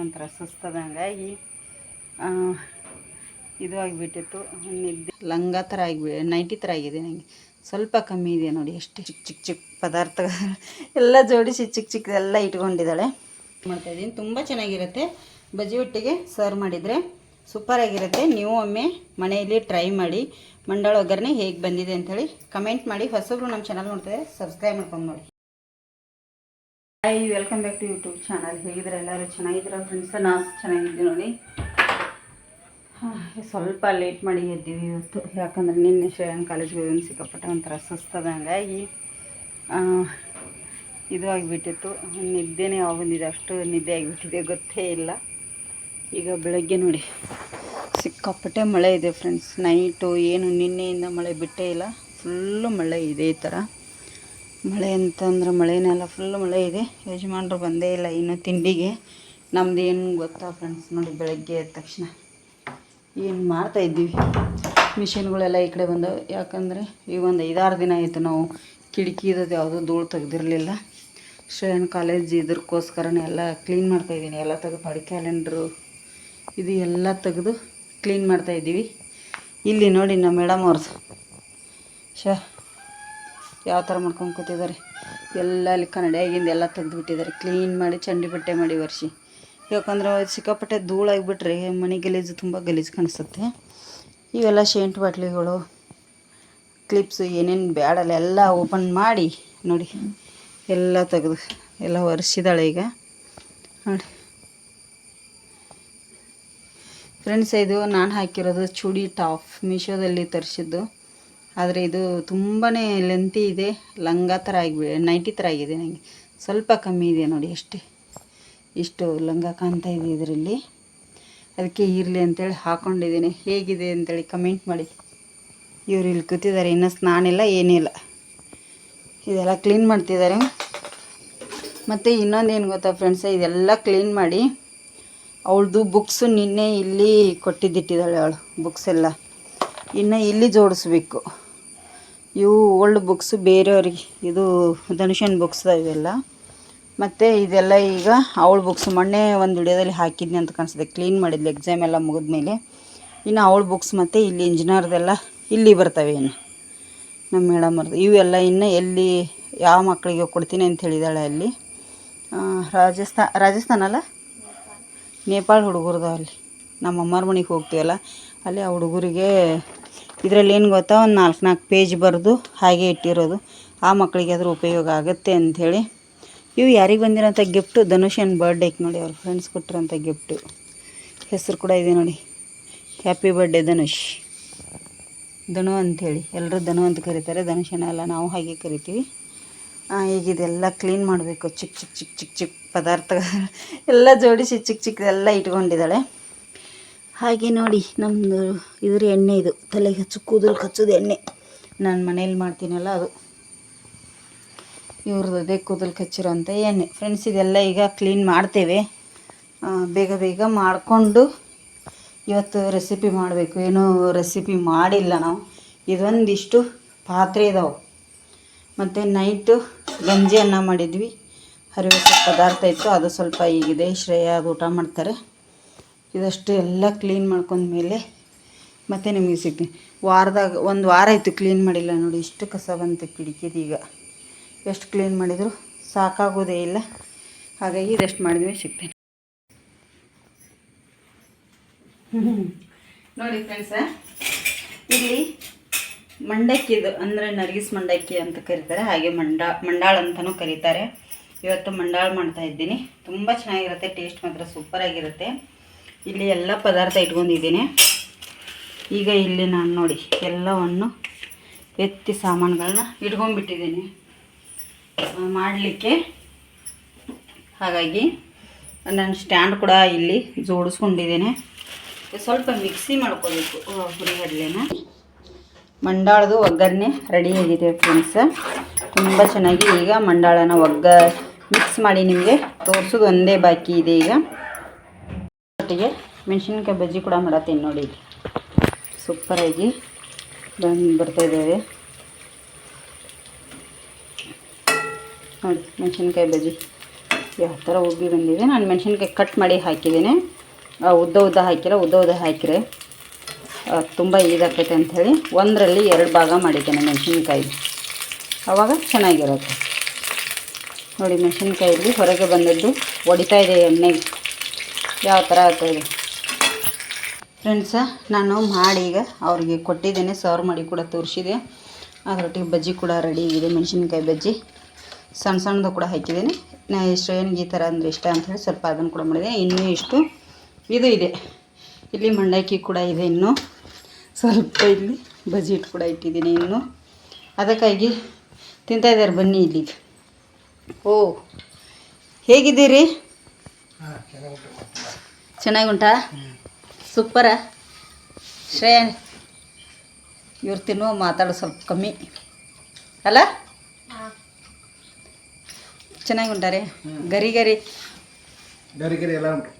ಒಂಥರ ಸುಸ್ತದ ಹಂಗಾಗಿ ಆ, ಇದು ಆಗಿಬಿಟ್ಟಿತ್ತು. ನಿದ್ದೆ ಲಂಗ ಥರ ಆಗಿಬಿ ನೈಂಟಿ ಥರ ಆಗಿದೆ ನನಗೆ ಸ್ವಲ್ಪ ಕಮ್ಮಿ ಇದೆ ನೋಡಿ ಎಷ್ಟು ಚಿಕ್ಕ ಚಿಕ್ಕ ಚಿಕ್ಕ ಪದಾರ್ಥ ಎಲ್ಲ ಜೋಡಿಸಿ ಚಿಕ್ಕ ಚಿಕ್ಕದೆಲ್ಲ ಇಟ್ಕೊಂಡಿದ್ದಾಳೆ. ಮಾಡ್ತಾಯಿದ್ದೀನಿ ತುಂಬ ಚೆನ್ನಾಗಿರುತ್ತೆ. ಬಜ್ಜಿ ಒಟ್ಟಿಗೆ ಸರ್ವ್ ಮಾಡಿದರೆ ಸೂಪರಾಗಿರುತ್ತೆ ನೀವು ಒಮ್ಮೆ ಮನೆಯಲ್ಲಿ ಟ್ರೈ ಮಾಡಿ ಮಂಡಳ ಒಗ್ಗರಣೆ ಹೇಗೆ ಬಂದಿದೆ ಅಂಥೇಳಿ ಕಮೆಂಟ್ ಮಾಡಿ. ಹೊಸಬ್ರು ನಮ್ಮ ಚಾನಲ್ ನೋಡ್ತಾರೆ ಸಬ್ಸ್ಕ್ರೈಬ್ ಮಾಡ್ಕೊಂಡು ನೋಡಿ. Hi welcome back to YouTube channel ಹೇಗಿದ್ರೆ ಎಲ್ಲರೂ? ಚೆನ್ನಾಗಿದ್ದೀರಾ ಫ್ರೆಂಡ್ಸ್ ನಾನು ಚೆನ್ನಾಗಿದ್ದೀನಿ ನೋಡಿ. ಸ್ವಲ್ಪ ಲೇಟ್ ಮಾಡಿ ಎದ್ದೀವಿ ಇವತ್ತು. ಯಾಕಂದ್ರೆ ನಿನ್ನೆ ಶ್ರೇಯನ್ ಕಾಲೇಜ್ಗೆ ಹೋಗಿ ಸಿಕ್ಕಾಪಟ್ಟೆ ಒಂಥರ ಸುಸ್ತದ ಹಂಗಾಗಿ ಇದು ಆಗಿಬಿಟ್ಟಿತ್ತು. ನಿದ್ದೆನೇ ಯಾವಾಗ ಬಂದಿದೆ ಅಷ್ಟು ನಿದ್ದೆ ಆಗಿಬಿಟ್ಟಿದೆ, ಗೊತ್ತೇ ಇಲ್ಲ. ಈಗ ಬೆಳಗ್ಗೆ ನೋಡಿ, ಸಿಕ್ಕಾಪಟ್ಟೆ ಮಳೆ ಇದೆ ಫ್ರೆಂಡ್ಸ್ ನೈಟು ಏನು ನಿನ್ನೆಯಿಂದ ಮಳೆ ಬಿಟ್ಟೇ ಇಲ್ಲ. ಫುಲ್ಲು ಮಳೆ ಇದೆ ಈ ಥರ ಮಳೆ ಅಂತಂದ್ರೆ ಮಳೆನೆಲ್ಲ ಫುಲ್ ಮಳೆ ಇದೆ. ಯಜಮಾನ್ರು ಬಂದೇ ಇಲ್ಲ ಇನ್ನು ತಿಂಡಿಗೆ. ನಮ್ದು ಏನು ಗೊತ್ತಾ ಫ್ರೆಂಡ್ಸ್ ನೋಡಿ ಬೆಳಗ್ಗೆ ಎದ್ದ ತಕ್ಷಣ. ಏನು ಮಾಡ್ತಾ ಇದ್ದೀವಿ? ಮಿಷಿನ್ಗಳೆಲ್ಲ ಈ ಕಡೆ ಬಂದವು. ಯಾಕಂದರೆ ಈಗ ಒಂದು ಐದಾರು ದಿನ ಆಯಿತು ನಾವು ಕಿಟಕಿದದು ಯಾವುದೂ ಧೂಳು ತೆಗೆದಿರಲಿಲ್ಲ. ಶ್ರೇಯನ್ ಕಾಲೇಜ್ ಇದಕ್ಕೋಸ್ಕರನೇ ಎಲ್ಲ ಕ್ಲೀನ್ ಮಾಡ್ತಾ ಇದ್ದೀನಿ. ಎಲ್ಲ ತೆಗೆದು ಅಡಿಕೆ ಕ್ಯಾಲೆಂಡ್ರು ಇದು ಎಲ್ಲ ತೆಗೆದು ಕ್ಲೀನ್ ಮಾಡ್ತಾ ಇದ್ದೀವಿ. ಇಲ್ಲಿ ನೋಡಿ ನಮ್ಮ ಮೇಡಮ್ ಅವ್ರದ್ದು ಶ ಯಾವ ಥರ ಮಾಡ್ಕೊಂಡು ಕೂತಿದ್ದಾರೆ? ಎಲ್ಲ ಅಲ್ಲಿ ಕನ್ನಡಿಯಾಗಿಂದ ಎಲ್ಲ ತೆಗೆದುಬಿಟ್ಟಿದ್ದಾರೆ. ಕ್ಲೀನ್ ಮಾಡಿ ಚಂಡಿ ಬಟ್ಟೆ ಮಾಡಿ ವರ್ಷಿ ಯಾಕಂದ್ರೆ ಸಿಕ್ಕಾಪಟ್ಟೆ ಧೂಳಾಗಿಬಿಟ್ರೆ ಮನೆ ಗಲೀಜು ತುಂಬ ಗಲೀಜು ಕಾಣಿಸುತ್ತೆ. ಇವೆಲ್ಲ ಶೇಂಟ್ ಬಾಟ್ಲಿಗಳು, ಕ್ಲಿಪ್ಸು, ಏನೇನು ಬ್ಯಾಡಲ್ಲ ಎಲ್ಲ ಓಪನ್ ಮಾಡಿ ನೋಡಿ. ಎಲ್ಲ ತೆಗೆದು, ಎಲ್ಲ ಒರೆಸಿದಾಳೆ ಈಗ. ನೋಡಿ. ಫ್ರೆಂಡ್ಸ್ ಇದು ನಾನು ಹಾಕಿರೋದು ಚೂಡಿ ಟಾಪ್ ಮೀಶೋದಲ್ಲಿ ತರಿಸಿದ್ದು. ಆದರೆ ಇದು ತುಂಬಾ ಲೆಂತಿ ಇದೆ. ಲಂಗ ಥರ ಆಗಿ ನೈಟಿ ಥರ ಆಗಿದೆ ನನಗೆ ಸ್ವಲ್ಪ ಕಮ್ಮಿ ಇದೆ ನೋಡಿ ಅಷ್ಟೇ. ಇಷ್ಟು ಲಂಗ ಕಾಣ್ತಾ ಇದೆ ಇದರಲ್ಲಿ. ಅದಕ್ಕೆ ಇರಲಿ ಅಂತೇಳಿ ಹಾಕ್ಕೊಂಡಿದ್ದೀನಿ ಹೇಗಿದೆ ಅಂತೇಳಿ ಕಮೆಂಟ್ ಮಾಡಿ. ಇವರು ಇಲ್ಲಿ ಕೂತಿದ್ದಾರೆ, ಇನ್ನೂ ಸ್ನಾನ ಇಲ್ಲ ಏನಿಲ್ಲ ಇದೆಲ್ಲ ಕ್ಲೀನ್ ಮಾಡ್ತಿದ್ದಾರೆ. ಮತ್ತು ಇನ್ನೊಂದು ಏನು ಗೊತ್ತಾ ಫ್ರೆಂಡ್ಸ್ ಇದೆಲ್ಲ ಕ್ಲೀನ್ ಮಾಡಿ, ಅವಳದು ಬುಕ್ಸು ನಿನ್ನೆ ಇಲ್ಲಿ ಕೊಟ್ಟಿದ್ದಿಟ್ಟಿದ್ದಾಳೆ ಅವಳು ಬುಕ್ಸ್ ಎಲ್ಲ. ಇನ್ನು ಇಲ್ಲಿ ಜೋಡಿಸ್ಬೇಕು. ಇವು ಓಲ್ಡ್ ಬುಕ್ಸ್ ಬೇರೆಯವ್ರಿಗೆ. ಇದು ಧನುಷನ್ ಬುಕ್ಸ್ ಇವೆಲ್ಲ. ಮತ್ತು ಇದೆಲ್ಲ ಈಗ ಅವಳ ಬುಕ್ಸ್ ಮೊನ್ನೆ ಒಂದು ವಿಡಿಯೋದಲ್ಲಿ ಹಾಕಿದ್ನಿ ಅಂತ ಕಾಣಿಸ್ತದೆ. ಕ್ಲೀನ್ ಮಾಡಿದ್ಲು ಎಕ್ಸಾಮ್ ಎಲ್ಲ ಮುಗಿದ್ಮೇಲೆ. ಇನ್ನು ಅವಳ ಬುಕ್ಸ್ ಮತ್ತು ಇಲ್ಲಿ ಇಂಜಿನಿಯರ್ದೆಲ್ಲ ಇಲ್ಲಿ ಬರ್ತವೆ ಇನ್ನು. ನಮ್ಮ ಮೇಡಮ್ ಅವ್ರದ್ದು ಇವೆಲ್ಲ ಇನ್ನು ಎಲ್ಲಿ ಯಾವ ಮಕ್ಕಳಿಗೆ ಕೊಡ್ತೀನಿ ಅಂತ ಹೇಳಿದಾಳೆ ಅಲ್ಲಿ. ರಾಜಸ್ಥಾನ ರಾಜಸ್ಥಾನ ಅಲ್ಲ? ನೇಪಾಳ ಹುಡುಗರ್ದು ಅಲ್ಲಿ. ನಮ್ಮ ಅಮ್ಮರ ಮನೆಗೆ ಹೋಗ್ತೀವಲ್ಲ? ಅಲ್ಲಿ ಆ ಹುಡುಗರಿಗೆ ಇದರಲ್ಲಿ ಏನು ಗೊತ್ತಾ? ಒಂದು ನಾಲ್ಕು ನಾಲ್ಕು ಪೇಜ್ ಬರೆದು ಹಾಗೆ ಇಟ್ಟಿರೋದು. ಆ ಮಕ್ಕಳಿಗೆ ಅದ್ರ ಉಪಯೋಗ ಆಗುತ್ತೆ ಅಂಥೇಳಿ. ಇವು ಯಾರಿಗೆ ಬಂದಿರೋಂಥ ಗಿಫ್ಟು ಧನುಷನ್ ಬರ್ಡೇಗೆ ನೋಡಿ, ಅವ್ರ ಫ್ರೆಂಡ್ಸ್ ಕೊಟ್ಟಿರೋಂಥ ಗಿಫ್ಟು ಹೆಸರು ಕೂಡ ಇದೆ ನೋಡಿ. Happy birthday Dhanush. ಧನು ಅಂಥೇಳಿ. ಎಲ್ಲರೂ ಧನು ಅಂತ ಕರೀತಾರೆ. ಧನುಷನ ಎಲ್ಲ ನಾವು ಹಾಗೆ ಕರಿತೀವಿ. ಈಗ ಇದೆಲ್ಲ ಕ್ಲೀನ್ ಮಾಡಬೇಕು. ಚಿಕ್ಕ ಚಿಕ್ಕ ಚಿಕ್ಕ ಚಿಕ್ಕ ಚಿಕ್ಕ ಪದಾರ್ಥ ಎಲ್ಲ ಜೋಡಿಸಿ ಚಿಕ್ಕ ಚಿಕ್ಕದೆಲ್ಲ ಇಟ್ಕೊಂಡಿದ್ದಾಳೆ. ಹಾಗೆ ನೋಡಿ ನಮ್ಮದು ಇದ್ರ ಎಣ್ಣೆ ಇದು. ತಲೆಗೆ ಹಚ್ಚು, ಕೂದಲು ಕಚ್ಚೋದು ಎಣ್ಣೆ. ನಾನು ಮನೇಲಿ ಮಾಡ್ತೀನಲ್ಲ ಅದು. ಇವ್ರದ್ದು ಅದೇ ಕೂದಲು ಕಚ್ಚಿರೋಂಥ ಎಣ್ಣೆ. ಫ್ರೆಂಡ್ಸ್ ಇದೆಲ್ಲ ಈಗ ಕ್ಲೀನ್ ಮಾಡ್ತೇವೆ. ಬೇಗ ಬೇಗ ಮಾಡಿಕೊಂಡು ಇವತ್ತು ರೆಸಿಪಿ ಮಾಡಬೇಕು. ಏನೂ ರೆಸಿಪಿ ಮಾಡಿಲ್ಲ ನಾವು. ಇದೊಂದಿಷ್ಟು ಪಾತ್ರೆ ಇದಾವೆ. ಮತ್ತು ನೈಟು ಗಂಜಿ ಅನ್ನ ಮಾಡಿದ್ವಿ. ಹರಿವೆ ಪದಾರ್ಥ ಇತ್ತು. ಅದು ಸ್ವಲ್ಪ ಈಗಿದೆ. ಶ್ರೇಯ ಅದು ಊಟ ಮಾಡ್ತಾರೆ. ಇದಷ್ಟು ಎಲ್ಲ ಕ್ಲೀನ್ ಮಾಡ್ಕೊಂಡ್ಮೇಲೆ ಮತ್ತೆ ನಿಮಗೆ ಸಿಗ್ತೀನಿ. ವಾರದಾಗ, ಒಂದು ವಾರ ಆಯಿತು ಕ್ಲೀನ್ ಮಾಡಿಲ್ಲ ನೋಡಿ, ಇಷ್ಟು ಕಸ ಬಂತು ಕಿಟಕಿದು ಈಗ. ಎಷ್ಟು ಕ್ಲೀನ್ ಮಾಡಿದರೂ ಸಾಕಾಗೋದೇ ಇಲ್ಲ. ಹಾಗಾಗಿ ರೆಸ್ಟ್ ಮಾಡಿದ್ವಿ ಸಿಗ್ತೀನಿ. ನೋಡಿ ಫ್ರೆಂಡ್ಸ ಇಲ್ಲಿ ಮಂಡಕ್ಕಿದು, ಅಂದರೆ ನರ್ಗಿಸ್ ಮಂಡಕ್ಕಿ ಅಂತ ಕರೀತಾರೆ, ಹಾಗೆ ಮಂಡಾ, ಮಂಡಾಳ ಅಂತಲೂ ಕರೀತಾರೆ. ಇವತ್ತು ಮಂಡಾಳ ಮಾಡ್ತಾ ಇದ್ದೀನಿ. ತುಂಬ ಚೆನ್ನಾಗಿರುತ್ತೆ ಟೇಸ್ಟ್ ಮಾತ್ರ ಸೂಪರಾಗಿರುತ್ತೆ. ಇಲ್ಲಿ ಎಲ್ಲ ಪದಾರ್ಥ ಇಟ್ಕೊಂಡಿದ್ದೀನಿ. ಈಗ ಇಲ್ಲಿ ನಾನು ನೋಡಿ ಎಲ್ಲವನ್ನು ಎತ್ತಿ ಸಾಮಾನುಗಳನ್ನ ಇಟ್ಕೊಂಡ್ಬಿಟ್ಟಿದ್ದೀನಿ ಮಾಡಲಿಕ್ಕೆ. ಹಾಗಾಗಿ ನಾನು ಸ್ಟ್ಯಾಂಡ್ ಕೂಡ ಇಲ್ಲಿ ಜೋಡಿಸ್ಕೊಂಡಿದ್ದೇನೆ. ಸ್ವಲ್ಪ ಮಿಕ್ಸಿ ಮಾಡ್ಕೋಬೇಕು ಹುರಿಗಡಲೆನ. ಮಂಡಾಳದು ಒಗ್ಗರಣೆ ರೆಡಿ ಆಗಿದೆ ಫ್ರೆಂಡ್ಸ್ ತುಂಬ ಚೆನ್ನಾಗಿ ಈಗ ಮಂಡಾಳನ ಒಗ್ಗ ಮಿಕ್ಸ್ ಮಾಡಿ ನಿಮಗೆ ತೋರಿಸೋದು ಒಂದೇ ಬಾಕಿ ಇದೆ ಈಗ. ಒಟ್ಟಿಗೆ ಮೆಣಸಿನ್ಕಾಯಿ ಬಜ್ಜಿ ಕೂಡ ಮಾಡತ್ತೀನಿ ನೋಡಿ. ಸೂಪರಾಗಿ ಬಂದು ಬರ್ತಾ ಇದ್ದಾವೆ ನೋಡಿ, ಮೆಣಸಿನ್ಕಾಯಿ ಬಜ್ಜಿ ಯಾವ ಥರ ಉಬ್ಬಿ ಬಂದಿದೆ. ನಾನು ಮೆಣಸಿನ್ಕಾಯಿ ಕಟ್ ಮಾಡಿ ಹಾಕಿದ್ದೀನಿ. ಉದ್ದ ಉದ್ದ ಹಾಕಿರ, ಉದ್ದ ಉದ್ದ ಹಾಕಿರೆ ತುಂಬ ಇದಾಕೈತೆ ಅಂಥೇಳಿ ಒಂದರಲ್ಲಿ ಎರಡು ಭಾಗ ಮಾಡಿದ್ದೇನೆ ಮೆಣಸಿನ್ಕಾಯಿ. ಆವಾಗ ಚೆನ್ನಾಗಿರುತ್ತೆ. ನೋಡಿ, ಮೆಣಸಿನ್ಕಾಯಲ್ಲಿ ಹೊರಗೆ ಬಂದದ್ದು ಹೊಡಿತಾ ಇದೆ ಎಣ್ಣೆಗೆ ಯಾವ ಥರ ಆಗ್ತಾಯಿದೆ ಫ್ರೆಂಡ್ಸ ನಾನು ಮಾಡಿ ಈಗ ಅವ್ರಿಗೆ ಕೊಟ್ಟಿದ್ದೇನೆ ಸರ್ವ್ ಮಾಡಿ ಕೂಡ ತೋರಿಸಿದೆ. ಅದರೊಟ್ಟಿಗೆ ಬಜ್ಜಿ ಕೂಡ ರೆಡಿ ಇದೆ ಮೆಣಸಿನ್ಕಾಯಿ ಬಜ್ಜಿ. ಸಣ್ಣ ಸಣ್ಣದು ಕೂಡ ಹಾಕಿದ್ದೀನಿ. ನಾ ಶ್ರೇಯನಿಗೆ ಈ ಥರ ಅಂದರೆ ಇಷ್ಟ ಅಂಥೇಳಿ ಸ್ವಲ್ಪ ಅದನ್ನು ಕೂಡ ಮಾಡಿದೆ. ಇನ್ನೂ ಇಷ್ಟು ಇದು ಇದೆ. ಇಲ್ಲಿ ಮಂಡಕ್ಕಿ ಕೂಡ ಇದೆ ಇನ್ನು. ಸ್ವಲ್ಪ ಇಲ್ಲಿ ಬಜ್ಜಿ ಹಿಟ್ಟು ಕೂಡ ಇಟ್ಟಿದ್ದೀನಿ ಇನ್ನು. ಅದಕ್ಕಾಗಿ ತಿಂತಾಯಿದ್ದಾರೆ ಬನ್ನಿ ಇಲ್ಲಿಗೆ ಓ ಹೇಗಿದ್ದೀರಿ? ಚೆನ್ನಾಗುಂಟಾ? ಸೂಪರ. ಶ್ರೇಯ ಇವ್ರು ತಿನ್ನುವ ಮಾತಾಡೋ ಸ್ವಲ್ಪ ಕಮ್ಮಿ. ಅಲ್ಲ? ಚೆನ್ನಾಗಿ ಉಂಟಾರೆ ಗರಿ ಗರಿ. ಗರಿ ಗರಿ ಎಲ್ಲ ಉಂಟು.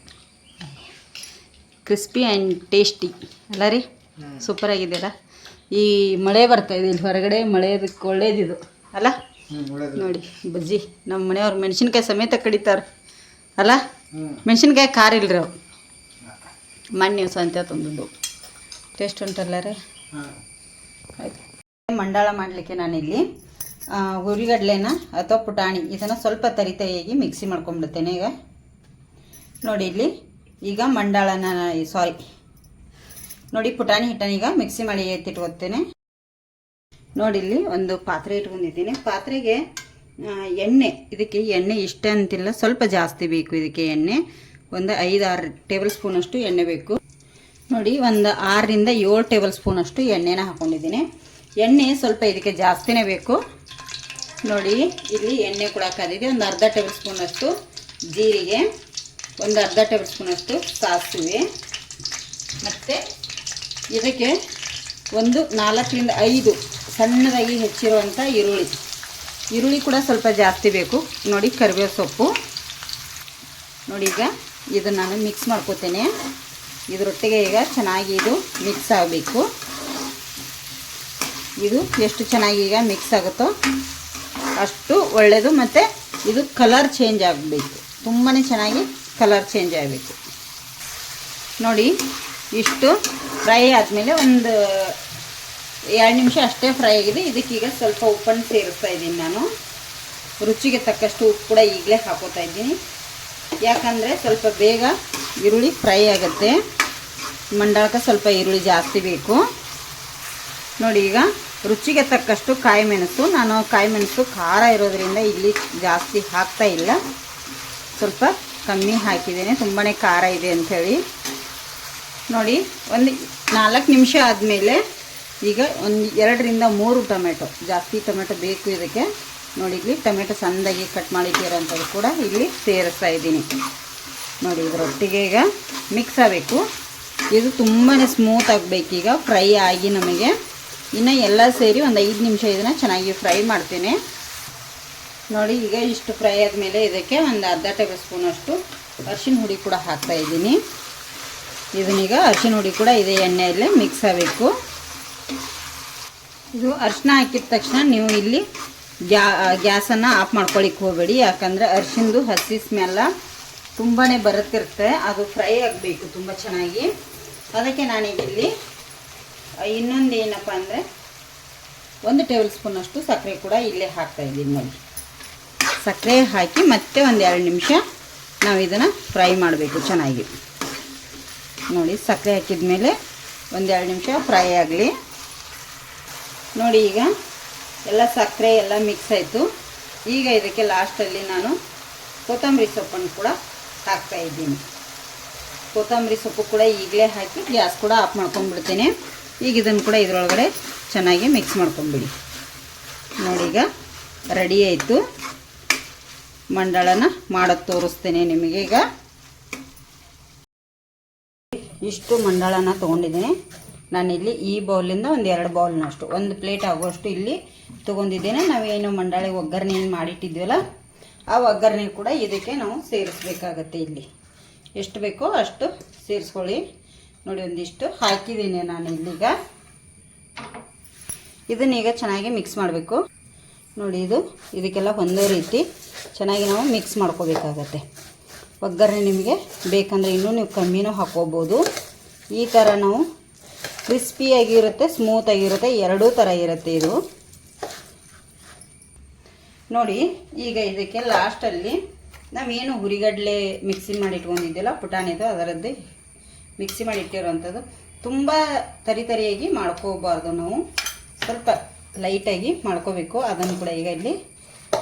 Crispy and tasty. ಅಲ್ಲ ರೀ? ಸೂಪರ್ ಆಗಿದೆಯಲ್ಲ ಈ ಮಳೆ ಬರ್ತಾ ಇದೆ ಇಲ್ಲಿ ಹೊರಗಡೆ ಮಳೆದಕ್ಕೆ ಒಳ್ಳೇದಿದು. ಅಲ್ಲ? ನೋಡಿ ಬಜ್ಜಿ. ನಮ್ಮ ಮನೆಯವ್ರು ಮೆಣಸಿನ್ಕಾಯಿ ಸಮೇತ ಕಡಿತಾರೆ. ಅಲ್ಲ? ಮೆಣಸಿನ್ಕಾಯಿ ಖಾರ ಇಲ್ರಿ ಅವು. ಮೊನ್ನೆ ಸಂತೆ ತಂದದ್ದು. ಟೇಸ್ಟ್ ಉಂಟಲ್ಲ ರೀ? ಆಯ್ತು. ಮಂಡಾಳ ಮಾಡಲಿಕ್ಕೆ ನಾನಿಲ್ಲಿ ಹುರಿಗಡಲೆನ ಅಥವಾ ಪುಟಾಣಿ ಇದನ್ನು ಸ್ವಲ್ಪ ತರಿತಯಾಗಿ ಮಿಕ್ಸಿ ಮಾಡ್ಕೊಂಡ್ಬಿಡ್ತೇನೆ ಈಗ. ನೋಡಿ ಇಲ್ಲಿ ಈಗ ಮಂಡಾಳನ ಸಾರಿ ನೋಡಿ ಪುಟಾಣಿ ಹಿಟ್ಟನ್ನ ಈಗ ಮಿಕ್ಸಿ ಮಾಡಿ ಎತ್ತಿಟ್ಕೊತೇನೆ ನೋಡಿ ಇಲ್ಲಿ ಒಂದು ಪಾತ್ರೆ ಇಟ್ಕೊಂಡಿದ್ದೀನಿ. ಪಾತ್ರೆಗೆ ಎಣ್ಣೆ ಇದಕ್ಕೆ ಎಣ್ಣೆ ಇಷ್ಟ ಅಂತಿಲ್ಲ ಸ್ವಲ್ಪ ಜಾಸ್ತಿ ಬೇಕು ಇದಕ್ಕೆ ಎಣ್ಣೆ. ಒಂದು ಐದು ಆರು ಟೇಬಲ್ ಸ್ಪೂನಷ್ಟು ಎಣ್ಣೆ ಬೇಕು. ನೋಡಿ, ಒಂದು ಆರರಿಂದ ಏಳು ಟೇಬಲ್ ಸ್ಪೂನಷ್ಟು ಎಣ್ಣೆನ ಹಾಕ್ಕೊಂಡಿದ್ದೀನಿ ಎಣ್ಣೆ ಸ್ವಲ್ಪ ಇದಕ್ಕೆ ಜಾಸ್ತಿನೇ ಬೇಕು. ನೋಡಿ, ಇಲ್ಲಿ ಎಣ್ಣೆ ಕೂಡ ಒಂದು ಅರ್ಧ ಟೇಬಲ್ ಸ್ಪೂನಷ್ಟು ಜೀರಿಗೆ, ಒಂದು ಅರ್ಧ ಟೇಬಲ್ ಸ್ಪೂನಷ್ಟು ಸಾಸಿವೆ. ಮತ್ತು ಇದಕ್ಕೆ ಒಂದು ನಾಲ್ಕರಿಂದ ಐದು ಸಣ್ಣದಾಗಿ ಹೆಚ್ಚಿರುವಂಥ ಈರುಳ್ಳಿ. ಈರುಳ್ಳಿ ಕೂಡ ಸ್ವಲ್ಪ ಜಾಸ್ತಿ ಬೇಕು. ನೋಡಿ, ಕರಿಬೇವು ಸೊಪ್ಪು. ನೋಡಿ ಈಗ. ಇದನ್ನು ನಾನು ಮಿಕ್ಸ್ ಮಾಡ್ಕೋತೇನೆ. ಇದರೊಟ್ಟಿಗೆ ಈಗ ಚೆನ್ನಾಗಿ ಇದು ಮಿಕ್ಸ್ ಆಗಬೇಕು. ಇದು ಎಷ್ಟು ಚೆನ್ನಾಗಿ ಈಗ ಮಿಕ್ಸ್ ಆಗುತ್ತೋ ಅಷ್ಟು ಒಳ್ಳೆಯದು ಮತ್ತು ಇದು ಕಲರ್ ಚೇಂಜ್ ಆಗಬೇಕು. ತುಂಬಾ ಚೆನ್ನಾಗಿ ಕಲರ್ ಚೇಂಜ್ ಆಗಬೇಕು. ನೋಡಿ, ಇಷ್ಟು ಫ್ರೈ ಆದಮೇಲೆ ಒಂದು ಎರಡು ನಿಮಿಷ ಅಷ್ಟೇ ಫ್ರೈ ಆಗಿದೆ. ಇದಕ್ಕೀಗ ಸ್ವಲ್ಪ ಉಪ್ಪನ್ನು ಸೇರಿಸ್ತಾ ಇದ್ದೀನಿ ನಾನು. ರುಚಿಗೆ ತಕ್ಕಷ್ಟು ಉಪ್ಪು ಕೂಡ ಈಗಲೇ ಹಾಕೋತಾ ಇದ್ದೀನಿ. ಯಾಕಂದರೆ ಸ್ವಲ್ಪ ಬೇಗ ಈರುಳ್ಳಿ ಫ್ರೈ ಆಗುತ್ತೆ. ಮಂಡಾಳಕ್ಕೆ ಸ್ವಲ್ಪ ಈರುಳ್ಳಿ ಜಾಸ್ತಿ ಬೇಕು. ನೋಡಿ, ಈಗ ರುಚಿಗೆ ತಕ್ಕಷ್ಟು ಕಾಯಿ ಮೆಣಸು ನಾನು ಕಾಯಿ ಮೆಣಸು ಖಾರ ಇರೋದರಿಂದ ಇಲ್ಲಿ ಜಾಸ್ತಿ ಹಾಕ್ತಾ ಇಲ್ಲ. ಸ್ವಲ್ಪ ಕಮ್ಮಿ ಹಾಕಿದ್ದೇನೆ. ತುಂಬಾ ಖಾರ ಇದೆ ಅಂಥೇಳಿ. ನೋಡಿ, ಒಂದು ನಾಲ್ಕು ನಿಮಿಷ ಆದಮೇಲೆ ಈಗ ಒಂದು ಎರಡರಿಂದ ಮೂರು ಟೊಮೆಟೊ. ಜಾಸ್ತಿ ಟೊಮೆಟೊ ಬೇಕು ಇದಕ್ಕೆ. ನೋಡಿ, ಇಲ್ಲಿ ಟೊಮೆಟೊ ಸಣ್ಣದಾಗಿ ಕಟ್ ಮಾಡಿದ್ದೀರಂಥದ್ದು ಕೂಡ ಇಲ್ಲಿ ಸೇರಿಸ್ತಾ ಇದ್ದೀನಿ. ನೋಡಿ, ಇದರೊಟ್ಟಿಗೆ ಈಗ ಮಿಕ್ಸ್ ಆಗಬೇಕು. ಇದು ತುಂಬಾ ಸ್ಮೂತ್ ಈಗ ಫ್ರೈ ಆಗಿ ನಮಗೆ. ಇನ್ನು ಎಲ್ಲ ಸೇರಿ ಒಂದು ಐದು ನಿಮಿಷ ಇದನ್ನು ಚೆನ್ನಾಗಿ ಫ್ರೈ ಮಾಡ್ತೀನಿ. ನೋಡಿ, ಈಗ ಇಷ್ಟು ಫ್ರೈ ಆದಮೇಲೆ ಇದಕ್ಕೆ ಒಂದು ಅರ್ಧ ಟೇಬಲ್ ಸ್ಪೂನಷ್ಟು ಅರ್ಶಿನ ಹುಡಿ ಕೂಡ ಹಾಕ್ತಾ ಇದ್ದೀನಿ. ಇದನ್ನೀಗ ಅರ್ಶಿನ ಹುಡಿ ಕೂಡ ಇದೇ ಎಣ್ಣೆಯಲ್ಲಿ ಮಿಕ್ಸ್ ಆಗಬೇಕು. ಇದು ಅರ್ಶಿನ ಹಾಕಿದ ತಕ್ಷಣ ನೀವು ಇಲ್ಲಿ ಗ್ಯಾ ಗ್ಯಾಸನ್ನು ಆಫ್ ಮಾಡ್ಕೊಳಿಕ್ಕೆ ಹೋಗಬೇಡಿ. ಯಾಕಂದರೆ ಅರಿಶಿನದು ಹಸಿ ಸ್ಮೆಲ್ಲ ತುಂಬಾ ಬರುತ್ತಿರುತ್ತೆ. ಅದು ಫ್ರೈ ಆಗಬೇಕು ತುಂಬ ಚೆನ್ನಾಗಿ. ಅದಕ್ಕೆ ನಾನೀಗ ಇಲ್ಲಿ ಇನ್ನೊಂದು ಏನಪ್ಪ ಅಂದರೆ ಒಂದು ಟೇಬಲ್ ಸ್ಪೂನಷ್ಟು ಸಕ್ಕರೆ ಕೂಡ ಇಲ್ಲೇ ಹಾಕ್ತಾ ಇದ್ದೀನಿ ನೋಡಿ. ಸಕ್ಕರೆ ಹಾಕಿ ಮತ್ತೆ ಒಂದು ಎರಡು ನಿಮಿಷ ನಾವು ಇದನ್ನು ಫ್ರೈ ಮಾಡಬೇಕು ಚೆನ್ನಾಗಿ. ನೋಡಿ, ಸಕ್ಕರೆ ಹಾಕಿದ ಮೇಲೆ ಒಂದೆರಡು ನಿಮಿಷ ಫ್ರೈ ಆಗಲಿ. ನೋಡಿ ಈಗ ಎಲ್ಲ ಸಕ್ಕರೆ ಎಲ್ಲ ಮಿಕ್ಸ್ ಆಯಿತು. ಈಗ ಇದಕ್ಕೆ ಲಾಸ್ಟಲ್ಲಿ ನಾನು ಕೊತ್ತಂಬರಿ ಸೊಪ್ಪನ್ನು ಕೂಡ ಹಾಕ್ತಾ ಇದ್ದೀನಿ. ಕೊತ್ತಂಬರಿ ಸೊಪ್ಪು ಕೂಡ ಈಗಲೇ ಹಾಕಿ ಗ್ಯಾಸ್ ಕೂಡ ಆಫ್ ಮಾಡ್ಕೊಂಡ್ಬಿಡ್ತೀನಿ. ಈಗ ಇದನ್ನು ಕೂಡ ಇದರೊಳಗಡೆ ಚೆನ್ನಾಗಿ ಮಿಕ್ಸ್ ಮಾಡ್ಕೊಂಬಿಡಿ. ನೋಡಿ ಈಗ ರೆಡಿ ಆಯಿತು. ಮಂಡಳನ ಮಾಡೋದು ತೋರಿಸ್ತೇನೆ ನಿಮಗೆ ಈಗ. ಇಷ್ಟು ಮಂಡಳನ ತೊಗೊಂಡಿದ್ದೀನಿ. ನಾನಿಲ್ಲಿ ಈ ಬೌಲಿಂದ ಒಂದು ಎರಡು ಬೌಲ್ನಷ್ಟು, ಒಂದು ಪ್ಲೇಟ್ ಆಗುವಷ್ಟು ಇಲ್ಲಿ ತೊಗೊಂಡಿದ್ದೇನೆ. ನಾವೇನು ಮಂಡಾಳಿ ಒಗ್ಗರಣೆ ಏನು ಮಾಡಿಟ್ಟಿದ್ವಲ್ಲ, ಆ ಒಗ್ಗರಣೆ ಕೂಡ ಇದಕ್ಕೆ ನಾವು ಸೇರಿಸ್ಬೇಕಾಗತ್ತೆ ಇಲ್ಲಿ. ಎಷ್ಟು ಬೇಕೋ ಅಷ್ಟು ಸೇರಿಸ್ಕೊಳ್ಳಿ. ನೋಡಿ, ಒಂದಿಷ್ಟು ಹಾಕಿದ್ದೀನಿ ನಾನು ಇಲ್ಲಿಗ. ಇದನ್ನೀಗ ಚೆನ್ನಾಗಿ ಮಿಕ್ಸ್ ಮಾಡಬೇಕು. ನೋಡಿ, ಇದು ಇದಕ್ಕೆಲ್ಲ ಒಂದೇ ರೀತಿ ಚೆನ್ನಾಗಿ ನಾವು ಮಿಕ್ಸ್ ಮಾಡ್ಕೋಬೇಕಾಗತ್ತೆ. ಒಗ್ಗರಣೆ ನಿಮಗೆ ಬೇಕಂದರೆ ಇನ್ನೂ ನೀವು ಕಮ್ಮಿನೂ ಹಾಕ್ಕೋಬೋದು. ಈ ಥರ ನಾವು ಕ್ರಿಸ್ಪಿಯಾಗಿರುತ್ತೆ ಸ್ಮೂತಾಗಿರುತ್ತೆ ಎರಡೂ ಥರ ಇರುತ್ತೆ ಇದು. ನೋಡಿ, ಈಗ ಇದಕ್ಕೆ ಲಾಸ್ಟಲ್ಲಿ ನಾವೇನು ಹುರಿಗಡಲೆ ಮಿಕ್ಸಿ ಮಾಡಿ ಇಟ್ಕೊಂಡಿದ್ದೀವಲ್ಲ ಪುಟಾಣಿದು ಅದರದ್ದೇ ಮಿಕ್ಸಿ ಮಾಡಿ ಇಟ್ಟಿರೋವಂಥದ್ದು ತುಂಬ ತರಿ ತರಿಯಾಗಿ ಮಾಡ್ಕೋಬಾರ್ದು ನಾವು. ಸ್ವಲ್ಪ ಲೈಟಾಗಿ ಮಾಡ್ಕೋಬೇಕು, ಅದನ್ನು ಕೂಡ ಈಗ ಇಲ್ಲಿ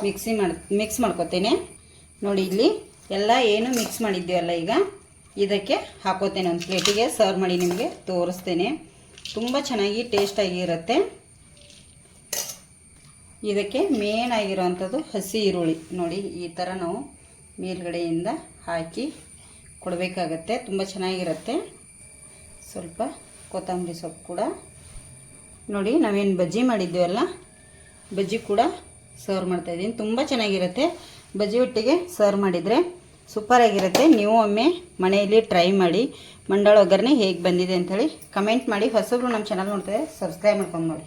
ಮಿಕ್ಸಿ ಮಾಡಿ ಮಿಕ್ಸ್ ಮಾಡ್ಕೋತೇನೆ. ನೋಡಿ, ಇಲ್ಲಿ ಎಲ್ಲ ಏನು ಮಿಕ್ಸ್ ಮಾಡಿದ್ದೀವಲ್ಲ ಈಗ? ಇದಕ್ಕೆ ಹಾಕೋತೇನೆ ಒಂದು ಪ್ಲೇಟಿಗೆ. ಸರ್ವ್ ಮಾಡಿ ನಿಮಗೆ ತೋರಿಸ್ತೇನೆ. ತುಂಬ ಚೆನ್ನಾಗಿ ಟೇಸ್ಟಾಗಿ ಇರುತ್ತೆ ಇದಕ್ಕೆ ಮೇನ್ ಆಗಿರೋವಂಥದ್ದು ಹಸಿ ಈರುಳ್ಳಿ. ನೋಡಿ, ಈ ಥರ ನಾವು ಮೇಲ್ಗಡೆಯಿಂದ ಹಾಕಿ ಕೊಡಬೇಕಾಗತ್ತೆ. ತುಂಬ ಚೆನ್ನಾಗಿರುತ್ತೆ. ಸ್ವಲ್ಪ ಕೊತ್ತಂಬರಿ ಸೊಪ್ಪು ಕೂಡ. ನೋಡಿ, ನಾವೇನು ಬಜ್ಜಿ ಮಾಡಿದ್ದೀವಲ್ಲ ಬಜ್ಜಿ ಕೂಡ ಸರ್ವ್ ಮಾಡ್ತಾಯಿದ್ದೀನಿ ತುಂಬ ಚೆನ್ನಾಗಿರುತ್ತೆ. ಬಜ್ಜಿ ಒಟ್ಟಿಗೆ ಸರ್ವ್ ಮಾಡಿದರೆ ಸೂಪರಾಗಿರುತ್ತೆ ನೀವು ಒಮ್ಮೆ ಮನೆಯಲ್ಲಿ ಟ್ರೈ ಮಾಡಿ ಮಂಡಾಳ ಒಗ್ಗರಣೆ ಹೇಗೆ ಬಂದಿದೆ ಅಂಥೇಳಿ ಕಮೆಂಟ್ ಮಾಡಿ. ಹೊಸಬ್ರು ನಮ್ಮ ಚಾನಲ್ ನೋಡ್ತಾರೆ ಸಬ್ಸ್ಕ್ರೈಬ್ ಮಾಡ್ಕೊಂಡು ನೋಡಿ.